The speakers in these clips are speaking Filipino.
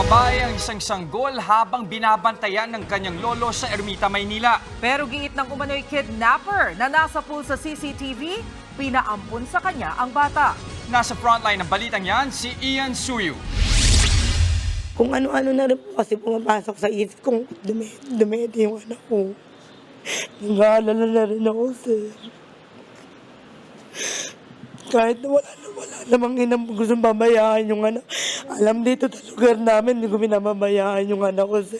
babae ang isang sanggol habang binabantayan ng kanyang lolo sa Ermita, Maynila. Pero giit ng umano'y kidnapper na nasa pool sa CCTV, pinaampun sa kanya ang bata. Nasa frontline ng balitang yan, si Ian Suyu. Kung ano-ano na rin po kasi pumapasok sa isip kong dumedi, dumedi yung anak ko. Nag-aalala na rin ako, sir. Kahit wala wala namang inang gusto babayaan yung anak. Alam dito sa lugar namin, hindi ko minababayaan yung anak ko, sir.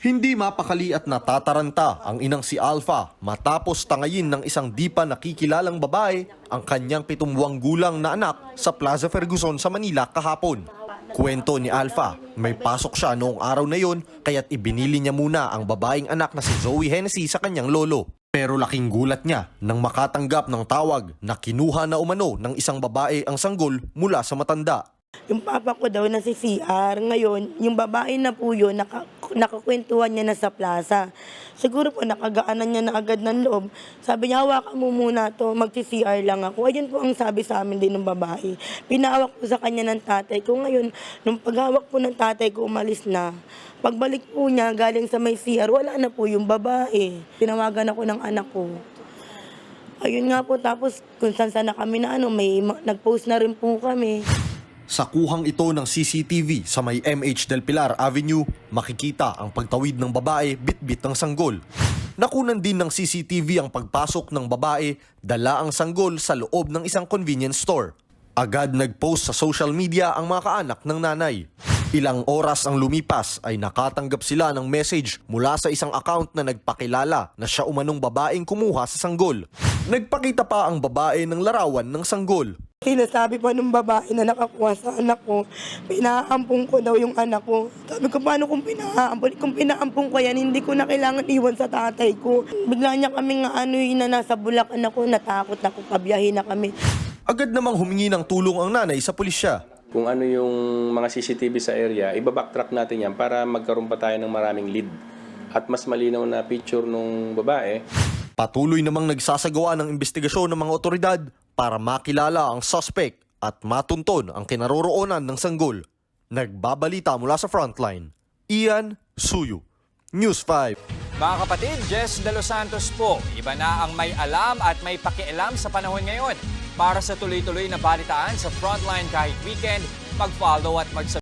Hindi mapakali at natataranta ang inang si Alpha matapos tangayin ng isang di pa nakikilalang babae ang kanyang pitungbuwang gulang na anak sa Plaza Ferguson sa Manila kahapon. Kwento ni Alpha, may pasok siya noong araw na yon kaya't ibinili niya muna ang babaeng anak na si Zoe Hennessy sa kanyang lolo. Pero laking gulat niya nang makatanggap ng tawag na kinuha na umano ng isang babae ang sanggol mula sa matanda. Yung papa ko daw na si CR, ngayon, yung babae na po yun, naka, nakakwentuhan niya na sa plaza. Siguro po nakagaanan niya na agad ng loob. Sabi niya, hawakan mo muna to, magsi-CR lang ako. Ayun po ang sabi sa amin din ng babae. Pinahawak po sa kanya ng tatay ko. Ngayon, nung paghawak po ng tatay ko, umalis na. Pagbalik po niya, galing sa may CR, wala na po yung babae. Tinawagan ako ng anak ko. Ayun nga po, tapos kung saan saan na kami na ano, may ma- nag-post na rin po kami. Sa kuhang ito ng CCTV sa may MH Del Pilar Avenue, makikita ang pagtawid ng babae bit-bit ng sanggol. Nakunan din ng CCTV ang pagpasok ng babae, dala ang sanggol sa loob ng isang convenience store. Agad nag-post sa social media ang mga kaanak ng nanay. Ilang oras ang lumipas ay nakatanggap sila ng message mula sa isang account na nagpakilala na siya umanong babaeng kumuha sa sanggol. Nagpakita pa ang babae ng larawan ng sanggol. Sinasabi pa ng babae na nakakuha sa anak ko, pinaampong ko daw yung anak ko. Sabi ko, paano kung pinaampong? Kung pinaampong ko yan, hindi ko na kailangan iwan sa tatay ko. Bigla niya kami nga ano yun na nasa Bulacan ako, natakot ako, pabiyahin na kami. Agad namang humingi ng tulong ang nanay sa pulisya. Kung ano yung mga CCTV sa area, ibabacktrack natin yan para magkaroon pa tayo ng maraming lead. At mas malinaw na picture nung babae, Patuloy namang nagsasagawa ng investigasyon ng mga otoridad para makilala ang suspect at matunton ang kinaroroonan ng sanggol. Nagbabalita mula sa frontline. Ian Suyu, News 5. Mga kapatid, Jess De Los Santos po. Iba na ang may alam at may pakialam sa panahon ngayon. Para sa tuloy-tuloy na balitaan sa Frontline kahit weekend, mag-follow at mag-subscribe